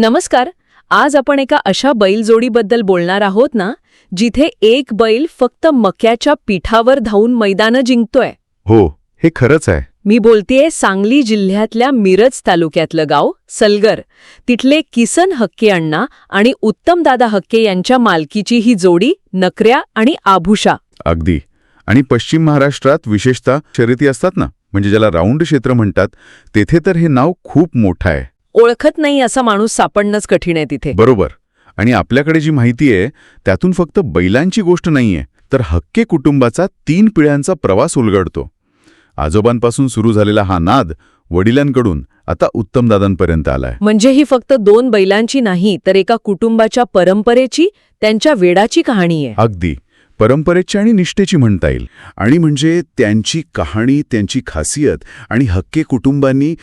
नमस्कार आज आपण एका अशा बैलजोडीबद्दल बोलणार आहोत ना जिथे एक बैल फक्त मक्याच्या पिठावर धावून मैदानं जिंकतोय. हो हे खरंच आहे. मी बोलतेय सांगली जिल्ह्यातल्या मिरज तालुक्यातलं गाव सलगर. तिथले किसन हक्के अण्णा आणि उत्तमदादा हक्के यांच्या मालकीची ही जोडी नकऱ्या आणि आभूषा. अगदी. आणि पश्चिम महाराष्ट्रात विशेषतः शर्यती असतात ना म्हणजे ज्याला राऊंड क्षेत्र म्हणतात तेथे तर हे नाव खूप मोठं आहे. ओळखत नाही असा माणूस सापडणंच कठीण आहे तिथे. बरोबर. आणि आपल्याकडे जी माहिती आहे त्यातून फक्त बैलांची गोष्ट नाहीये तर हक्के कुटुंबाचा तीन पिढ्यांचा प्रवास उलगडतो. आजोबांपासून सुरू झालेला हा नाद वडिलांकडून आता उत्तमदादांपर्यंत आलाय. म्हणजे ही फक्त दोन बैलांची नाही तर एका कुटुंबाच्या परंपरेची त्यांच्या वेडाची कहाणी आहे. अगदी. परंपरेची आणि निष्ठेची म्हणता येईल. आणि म्हणजे त्यांची कहाणी त्यांची खासियत आणि हक्के कुटुंबांनी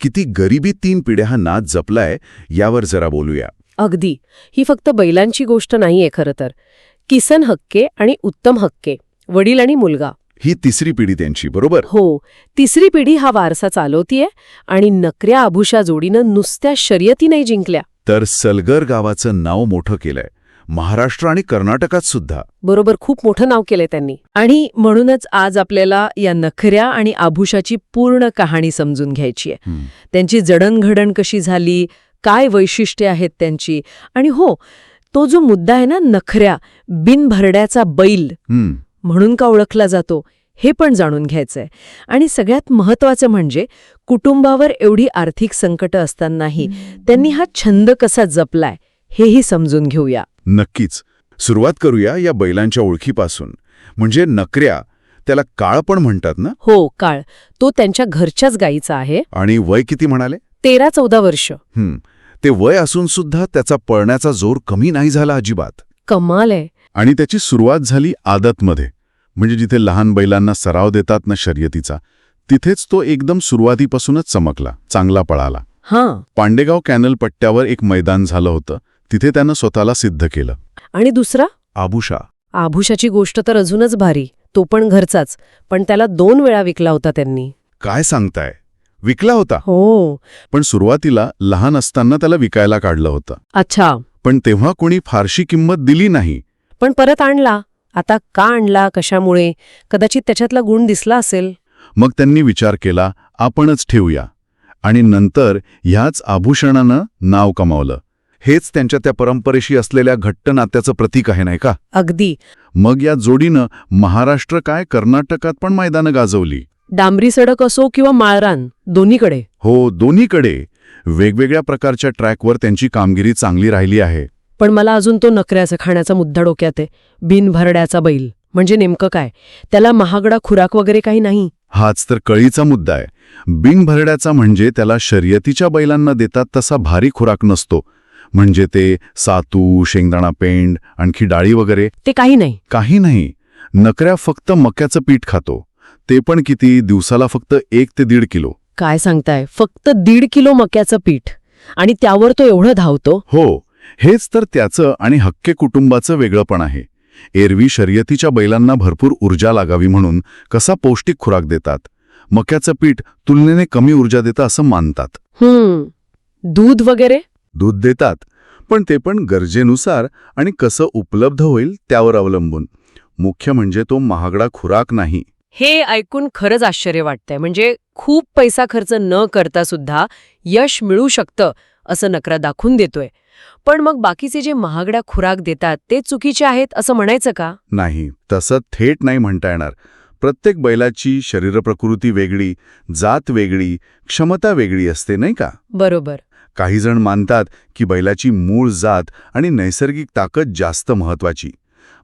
किती गरिबी तीन पिढ्या हा नाद जपलाय यावर जरा बोलूया. अगदी. ही फक्त बैलांची गोष्ट नाहीये खरं तर. किसन हक्के आणि उत्तम हक्के वडील आणि मुलगा. ही तिसरी पिढी त्यांची बरोबर? हो. तिसरी पिढी हा वारसा चालवतीये आणि नकऱ्या आभूषा जोडीनं नुसत्या शर्यती नाही जिंकल्या. तर सलगर गावाचं नाव मोठं केलंय. महाराष्ट्र आणि कर्नाटकात सुद्धा. बरोबर खूप मोठं नाव केलंय त्यांनी. आणि म्हणूनच आज आपल्याला या नखऱ्या आणि आभूषाची पूर्ण कहाणी समजून घ्यायची आहे. त्यांची जडणघडण कशी झाली? काय वैशिष्ट्ये आहेत त्यांची? आणि हो तो जो मुद्दा आहे ना नखऱ्या बिनभरड्याचा बैल म्हणून का ओळखला जातो हे पण जाणून घ्यायचंय. आणि सगळ्यात महत्वाचं म्हणजे कुटुंबावर एवढी आर्थिक संकट असतानाही त्यांनी हा छंद कसा जपलाय हेही समजून घेऊया. नक्कीच. सुरुवात करूया या बैलांच्या ओळखीपासून. म्हणजे नकऱ्या त्याला काळ पण म्हणतात ना? हो काळ. तो त्यांच्या घरच्याच गायीचा आहे. आणि वय किती म्हणाले? तेरा चौदा वर्ष. हं, ते वय असून सुद्धा त्याचा पळण्याचा जोर कमी नाही झाला अजिबात. कमाल आहे. आणि त्याची सुरुवात झाली आदतमध्ये. म्हणजे जिथे लहान बैलांना सराव देतात ना शर्यतीचा तिथेच तो एकदम सुरुवातीपासूनच चमकला चांगला पळाला. हां. पांडेगाव कॅनल पट्ट्यावर एक मैदान झालं होतं. तिथे त्यानं स्वतःला सिद्ध केलं. आणि दुसरा? आभूषा. आभूषाची गोष्ट तर अजूनच भारी. तो पण घरचाच. पण त्याला दोन वेळा विकला होता त्यांनी. काय सांगताय? विकला होता. हो. पण सुरुवातीला लहान असताना त्याला विकायला काढलं होतं. अच्छा. पण तेव्हा कोणी फारशी किंमत दिली नाही. पण परत आणला. आता का आणला? कशामुळे? कदाचित त्याच्यातला गुण दिसला असेल. मग त्यांनी विचार केला आपणच ठेवूया. आणि नंतर ह्याच आभूषणानं नाव कमावलं. हेच त्यांच्या त्या परंपरेशी असलेल्या घट्ट नात्याचं प्रतीक आहे नाही का? अगदी. मग या जोडीनं महाराष्ट्र काय कर्नाटकात पण मैदानं गाजवली? डांबरी सडक असो किंवा माळरान दोन्हीकडे. हो दोन्हीकडे. वेगवेगळ्या प्रकारच्या ट्रॅकवर त्यांची कामगिरी चांगली राहिली आहे. पण मला अजून तो नकऱ्याचा खाण्याचा मुद्दा डोक्यात आहे. बिनभरड्याचा बैल. म्हणजे नेमकं काय? त्याला महागडा खुराक वगैरे काही नाही? हाच तर कळीचा मुद्दा आहे. बिनभरड्याचा म्हणजे त्याला शर्यतीच्या बैलांना देतात तसा भारी खुराक नसतो. म्हणजे ते सातू शेंगदाणा पेंड आणखी डाळी वगैरे? ते काही नाही. काही नाही. नकऱ्या फक्त मक्याचं पीठ खातो. ते पण किती? दिवसाला फक्त एक ते दीड किलो. काय सांगताय? फक्त दीड किलो मक्याचं पीठ. आणि त्यावर तो एवढं धावतो? हो. हेच तर त्याचं आणि हक्के कुटुंबाचं वेगळंपण आहे. एरवी शर्यतीच्या बैलांना भरपूर ऊर्जा लागावी म्हणून कसा पौष्टिक खुराक देतात? मक्याचं पीठ तुलनेने कमी ऊर्जा देतं असं मानतात. हम्म. दूध वगैरे? दूध देतात. पण ते पण गरजेनुसार आणि कसं उपलब्ध होईल त्यावर अवलंबून. मुख्य म्हणजे तो महागडा खुराक नाही. हे ऐकून खरंच आश्चर्य वाटतंय. म्हणजे खूप पैसा खर्च न करता सुद्धा यश मिळू शकतं असं नकरा दाखवून देतोय. पण मग बाकीचे जे महागड्या खुराक देतात ते चुकीचे आहेत असं म्हणायचं का? नाही तसं थेट नाही म्हणता येणार. प्रत्येक बैलाची शरीरप्रकृती वेगळी जात वेगळी क्षमता वेगळी असते नाही का? बरोबर. काही जण मानतात की बैलाची मूळ जात आणि नैसर्गिक ताकद जास्त महत्वाची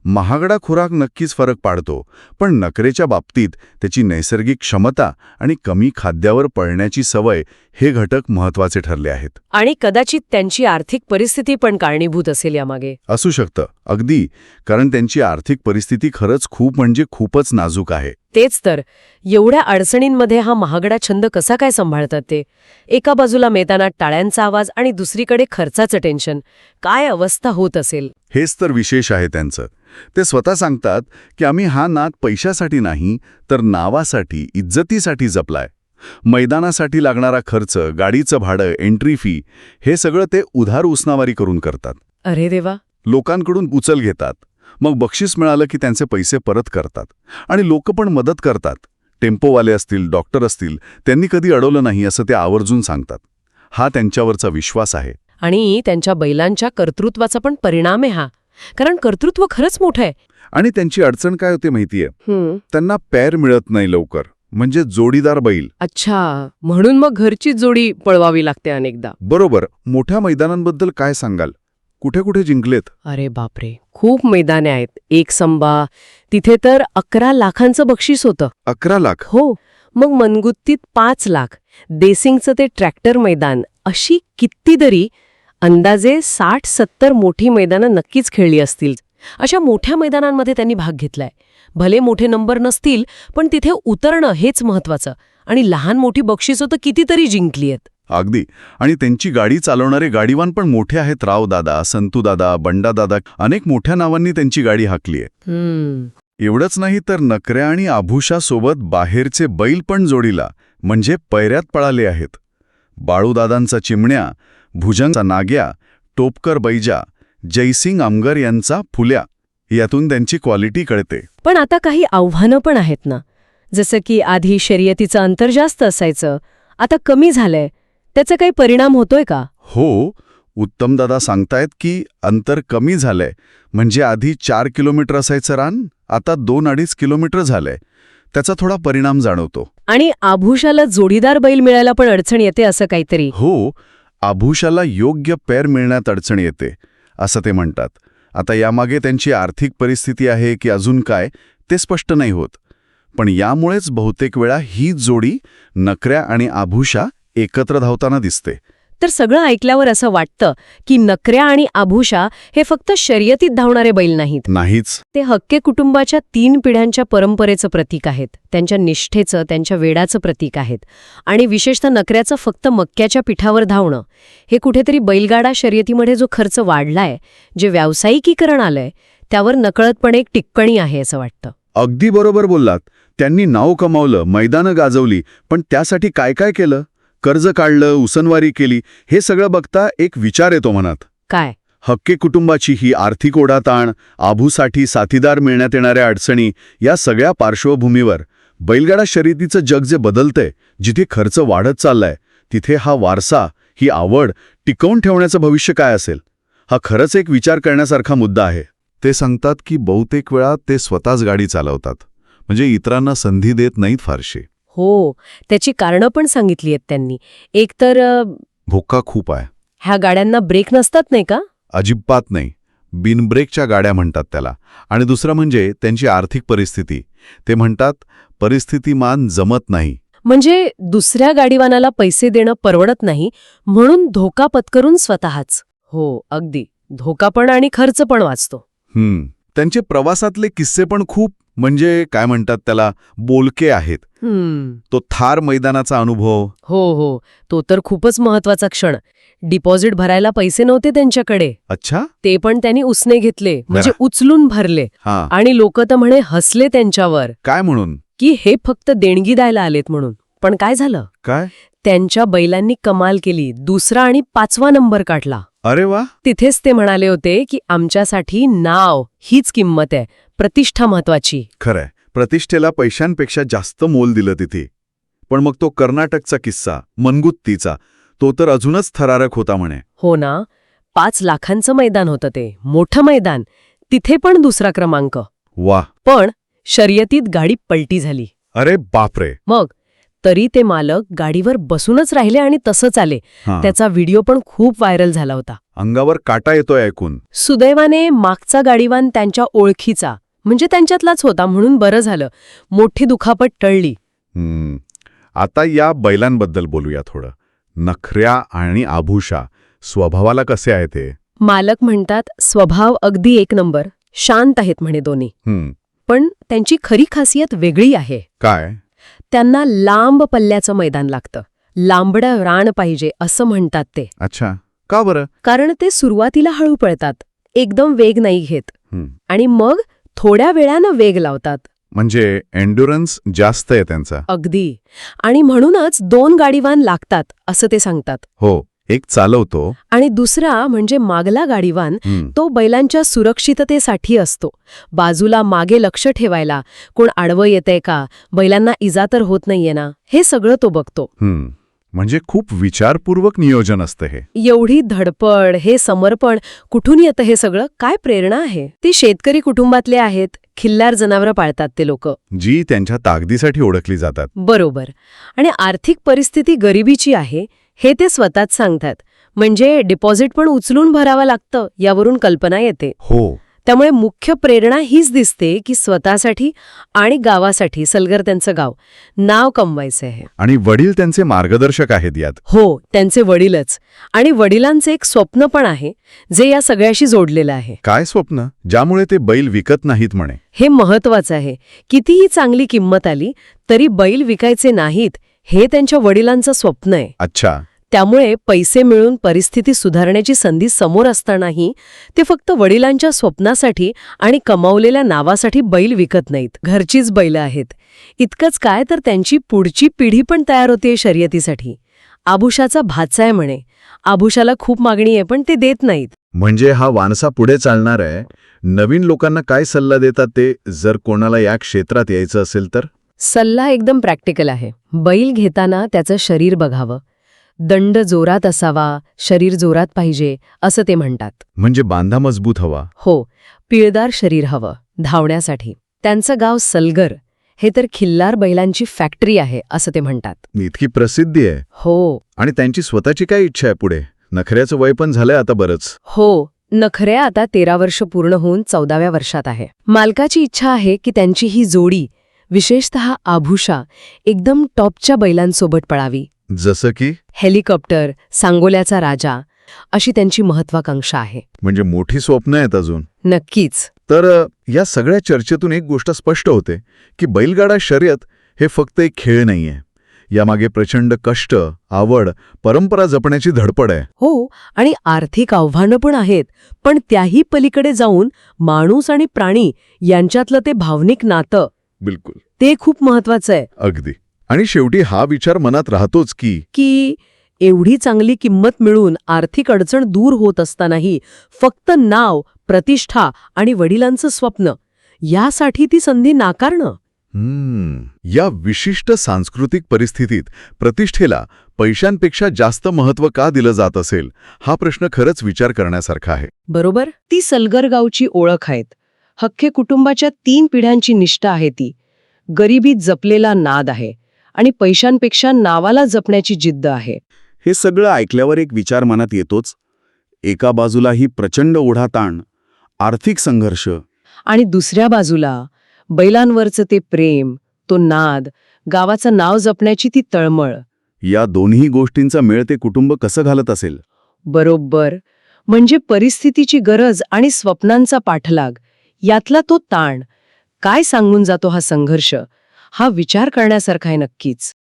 महागडा खुराक नक्कीच फरक पाडतो पण नकरेच्या बाबतीत त्याची नैसर्गिक क्षमता आणि कमी खाद्यावर पळण्याची सवय हे घटक महत्त्वाचे ठरले आहेत. आणि कदाचित त्यांची आर्थिक परिस्थिती पण कारणीभूत असेल यामागे. असू शकतं अगदी कारण त्यांची आर्थिक परिस्थिती खरंच खूप म्हणजे खूपच नाजूक आहे. तेच तर. एवढ्या अडचणींमध्ये हा महागडा छंद कसा काय सांभाळतात ते? एका बाजूला मैदानात टाळ्यांचा आवाज आणि दुसरीकडे खर्चाचं टेन्शन. काय अवस्था होत असेल? हेच तर विशेष आहे त्यांचं. ते स्वतः सांगतात की आम्ही हा नाद पैशासाठी नाही तर नावासाठी इज्जतीसाठी जपलाय. मैदानासाठी लागणारा खर्च गाडीचं भाडं एंट्री फी हे सगळं ते उधार उसनावारी करून करतात. अरे देवा! लोकांकडून उचल घेतात. मग बक्षीस मिळालं की त्यांचे पैसे परत करतात. आणि लोक पण मदत करतात. टेम्पोवाले असतील डॉक्टर असतील त्यांनी कधी अडवलं नाही असं ते आवर्जून सांगतात. हा त्यांच्यावरचा विश्वास आहे. आणि त्यांच्या बैलांच्या कर्तृत्वाचा पण परिणाम आहे हा. कारण कर्तृत्व खरंच मोठं आहे. आणि त्यांची अडचण काय होते माहितीये? त्यांना पॅर मिळत नाही लवकर. म्हणजे जोडीदार बैल. अच्छा. म्हणून मग घरची जोडी पळवावी लागते अनेकदा. बरोबर. मोठ्या मैदानांबद्दल काय सांगाल? कुठे कुठे जिंकलेत? अरे बापरे खूप मैदाने आहेत. एक संबा तिथे तर अकरा लाखांचं बक्षीस होतं. अकरा लाख? हो मग मनगुत्तीत पाच लाख. देसिंगचं ते ट्रॅक्टर मैदान अशी कितीतरी अंदाजे साठ सत्तर मोठी मैदानं नक्कीच खेळली असतील. अशा मोठ्या मैदानांमध्ये त्यांनी भाग घेतलाय. भले मोठे नंबर नसतील पण तिथे उतरणं हेच महत्वाचं. आणि लहान मोठी बक्षिसं तर कितीतरी जिंकली आहेत अगदी. आणि त्यांची गाडी चालवणारे गाडीवान पण मोठे आहेत रावदादा संतूदादा बंडादादा अनेक मोठ्या नावांनी त्यांची गाडी हाकली आहे. एवढंच नाही तर नकऱ्या आणि आभूषासोबत बाहेरचे बैल पण जोडीला म्हणजे पैऱ्यात पळाले आहेत. बाळूदादांचा चिमण्या भुजंगचा नाग्या टोपकर बैजा जयसिंग आमगर यांचा फुल्या यातून त्यांची क्वालिटी कळते. पण आता काही आव्हानं पण आहेत ना. जसं की आधी शर्यतीचं अंतर जास्त असायचं आता कमी झालंय. त्याचा काही परिणाम होतोय का? हो. उत्तमदादा सांगतायत की अंतर कमी झालंय. म्हणजे आधी चार किलोमीटर असायचं रान आता दोन अडीच किलोमीटर झालंय. त्याचा थोडा परिणाम जाणवतो. आणि आभूषाला जोडीदार बैल मिळायला पण अडचण येते असं काहीतरी? हो. आभूषाला योग्य पेर मिळण्यात अडचण येते असं ते म्हणतात. आता यामागे त्यांची आर्थिक परिस्थिती आहे की अजून काय ते स्पष्ट नाही होत. पण यामुळेच बहुतेक वेळा ही जोडी नकऱ्या आणि आभूषा एकत्र धावताना दिसते. तर सगळं ऐकल्यावर असं वाटतं की नकऱ्या आणि आभूषा हे फक्त शर्यतीत धावणारे बैल नाहीत. नाहीच. ते हक्के कुटुंबाच्या तीन पिढ्यांच्या परंपरेचं प्रतीक आहेत. त्यांच्या निष्ठेचं त्यांच्या वेडाचं प्रतीक आहेत. आणि विशेषतः नकऱ्याचं फक्त मक्याच्या पिठावर धावणं. हे कुठेतरी बैलगाडा शर्यतीमध्ये जो खर्च वाढलाय जे व्यावसायिकीकरण आलंय त्यावर नकळतपणे एक टिप्पणी आहे असं वाटतं. अगदी बरोबर बोललात. त्यांनी नाव कमावलं मैदानं गाजवली पण त्यासाठी काय काय केलं? कर्ज काढलं उसनवारी केली हे सगळं बघता एक विचार येतो मनात. काय? हक्के कुटुंबाची ही आर्थिक ओढाताण आभूसाठी साथीदार मिळण्यात येणाऱ्या अडचणी या सगळ्या पार्श्वभूमीवर बैलगाडा शर्यतीचं जग जे बदलतंय जिथे खर्च वाढत चाललाय तिथे हा वारसा ही आवड टिकवून ठेवण्याचं भविष्य काय असेल? हा खरंच एक विचार करण्यासारखा मुद्दा आहे. ते सांगतात की बहुतेक वेळा ते स्वतःच गाडी चालवतात. म्हणजे इतरांना संधी देत नाहीत फारशी. हो त्याची कारणं पण सांगितली आहेत त्यांनी. एक तर अ, भोका खूप आहे. ह्या गाड्यांना ब्रेक नसतात नाही का? अजिबात नाही. बिनब्रेकच्या गाड्या म्हणतात त्याला. आणि दुसरं म्हणजे त्यांची आर्थिक परिस्थिती. ते म्हणतात परिस्थितीमान जमत नाही. म्हणजे दुसऱ्या गाडीवानाला पैसे देणं परवडत नाही म्हणून धोका पत्करून स्वतःच. हो अगदी. धोका पण आणि खर्च पण वाचतो. हम्म. त्यांचे प्रवासातले किस्से पण खूप म्हणजे काय म्हणतात त्याला? बोलके आहेत. तो थार मैदानाचा अनुभव. हो हो. तो तर खूपच महत्त्वाचा क्षण. डिपॉझिट भरायला पैसे नव्हते त्यांच्याकडे. अच्छा? ते पण त्यांनी उसने घेतले. म्हणजे उचलून भरले. हा. आणि लोक तर म्हणे हसले त्यांच्यावर. काय म्हणून? की हे फक्त देणगी द्यायला आलेत म्हणून. पण काय झालं? काय? त्यांच्या बैलांनी कमाल केली. दुसरा आणि पाचवा नंबर काढला. अरे वा! तिथेच ते म्हणाले होते की आमच्यासाठी नाव हीच किंमत आहे. प्रतिष्ठा महत्वाची. खरंय. प्रतिष्ठेला पैशांपेक्षा जास्त मोल दिलं तिथे. पण मग तो कर्नाटकचा किस्सा मनगुत्तीचा तो तर अजूनच थरारक होता म्हणे. हो ना. पाच लाखांचं मैदान होतं ते. मोठं मैदान. तिथे पण दुसरा क्रमांक. वा पण शर्यतीत गाडी पलटी झाली. अरे बापरे. मग? तरी ते मालक गाडीवर बसूनच राहिले आणि तसंच आले. हा. त्याचा व्हिडिओ पण खूप व्हायरल झाला होता. अंगावर काटा येतोय ऐकून. सुदैवाने मागचा गाडीवान त्यांच्या ओळखीचा. म्हणजे त्यांच्यातलाच होता म्हणून बरं झालं. मोठी दुखापत टळली. हम्म. आता या बैलांबद्दल बोलूया थोडं. नखऱ्या आणि आभूषा स्वभावाला कसे आहे ते मालक म्हणतात स्वभाव अगदी एक नंबर. शांत आहेत म्हणे दोन्ही. हम्म. पण त्यांची खरी खासियत वेगळी आहे. काय? त्यांना लांब पल्ल्याचं मैदान लागतं. लांबडं रान पाहिजे असं म्हणतात ते. अच्छा. का बरं? कारण ते सुरुवातीला हळू पळतात. एकदम वेग नाही घेत. आणि मग थोड्या वेळानं वेग लावतात. म्हणजे एन्ड्युरन्स जास्त आहे त्यांचा. अगदी. आणि म्हणूनच दोन गाडीवान लागतात असं ते सांगतात. हो एक चालवतो. आणि दुसरा म्हणजे मागला गाडीवान तो बैलांच्या सुरक्षिततेसाठी असतो. बाजूला मागे लक्ष ठेवायला कोण आडवं येतंय का? बैलांना इजा तर होत नाहीये ना? हे सगळं तो बघतो. म्हणजे खूप विचारपूर्वक नियोजन असतं हे. एवढी धडपड हे समर्पण कुठून येतं हे सगळं? काय प्रेरणा आहे? ती शेतकरी कुटुंबातले आहेत खिल्लार जनावरं पाळतात ते लोक. जी त्यांच्या ताकदीसाठी ओळखली जातात. बरोबर. आणि आर्थिक परिस्थिती गरिबीची आहे हे ते स्वतःच सांगतात. म्हणजे डिपॉझिट पण उचलून भरावं लागतं यावरून कल्पना येते. हो. त्यामुळे मुख्य प्रेरणा हीच दिसते की स्वतःसाठी आणि गावासाठी सलगर त्यांचं गाव नाव कमवायचं आहे आणि वडील त्यांचे मार्गदर्शक आहेत यात. हो त्यांचे वडीलच. आणि वडिलांचे एक स्वप्न पण आहे जे या सगळ्याशी जोडलेलं आहे. काय स्वप्न? ज्यामुळे ते बैल विकत नाहीत म्हणे. हे महत्वाचं आहे. कितीही चांगली किंमत आली तरी बैल विकायचे नाहीत हे त्यांच्या वडिलांचं स्वप्न आहे. अच्छा. त्यामुळे पैसे मिळून परिस्थिती सुधारण्याची संधी समोर असतानाही ते फक्त वडिलांच्या स्वप्नासाठी आणि कमावलेल्या नावासाठी बैल विकत नाहीत. घरचीच बैलं आहेत. इतकंच काय तर त्यांची पुढची पिढी पण तयार होते शर्यतीसाठी. आभुषाचा भाचा आहे म्हणे. आभुषाला खूप मागणी आहे पण ते देत नाहीत. म्हणजे हा वानसा पुढे चालणार आहे. नवीन लोकांना काय सल्ला देतात ते जर कोणाला या क्षेत्रात यायचं असेल तर? सल्ला एकदम प्रॅक्टिकल आहे. बैल घेताना त्याचं शरीर बघावं. दंड जोरात असावा शरीर जोरात पाहिजे असं ते म्हणतात. म्हणजे बांधा मजबूत हवा. हो पिळदार शरीर हवं धावण्यासाठी. त्यांचं गाव सलगर. हे तर खिल्लार बैलांची फॅक्टरी आहे असं ते म्हणतात. इतकी प्रसिद्धी आहे. हो. आणि त्यांची स्वतःची काय इच्छा आहे पुढे? नखऱ्याचं वय पण झालंय आता बरंच. हो नखऱ्या आता तेरा वर्ष पूर्ण होऊन चौदाव्या वर्षात आहे. मालकाची इच्छा आहे की त्यांची ही जोडी विशेषतः आभूषा एकदम टॉपच्या बैलांसोबत पळावी. जसं की? हेलिकॉप्टर सांगोल्याचा राजा अशी त्यांची महत्वाकांक्षा आहे. म्हणजे मोठी स्वप्न आहेत अजून. नक्कीच. तर या सगळ्या चर्चेतून एक गोष्ट स्पष्ट होते की बैलगाडा शर्यत हे फक्त एक खेळ नाहीये. यामागे प्रचंड कष्ट आवड परंपरा जपण्याची धडपड आहे. हो आणि आर्थिक आव्हानं पण आहेत पण त्याही पलीकडे जाऊन माणूस आणि प्राणी यांच्यातलं ते भावनिक नातं बिलकुल. ते खूप महत्वाचं आहे. अगदी. आणि शेवटी हा विचार मनात राहतोच की की एवढी चांगली किंमत मिळून आर्थिक अडचण दूर होत असतानाही फक्त नाव प्रतिष्ठा आणि वडिलांचं स्वप्न यासाठी ती संधी नाकारणं? या विशिष्ट सांस्कृतिक परिस्थितीत प्रतिष्ठेला पैशांपेक्षा जास्त महत्त्व का दिलं जात असेल हा प्रश्न खरंच विचार करण्यासारखा आहे. बरोबर? ती सलगर गावची ओळख आहेत. हक्के कुटुंबाच्या तीन पिढ्यांची निष्ठा आहे ती. गरिबीत जपलेला नाद आहे. आणि पैशांपेक्षा नावाला जपण्याची जिद्द आहे. हे सगळं ऐकल्यावर एक विचार मनात येतोच. एका बाजूला ही प्रचंड ओढाताण आर्थिक संघर्ष. आणि दुसऱ्या बाजूला बैलांवरचं ते प्रेम तो नाद गावाचं नाव जपण्याची ती तळमळ. या दोन्ही गोष्टींचा मेळ ते कुटुंब कसं घालत असेल? बरोबर. म्हणजे परिस्थितीची गरज आणि स्वप्नांचा पाठलाग यातला तो ताण. काय सांगून जातो हा संघर्ष? हा विचार करण्यासारखा आहे नक्कीच.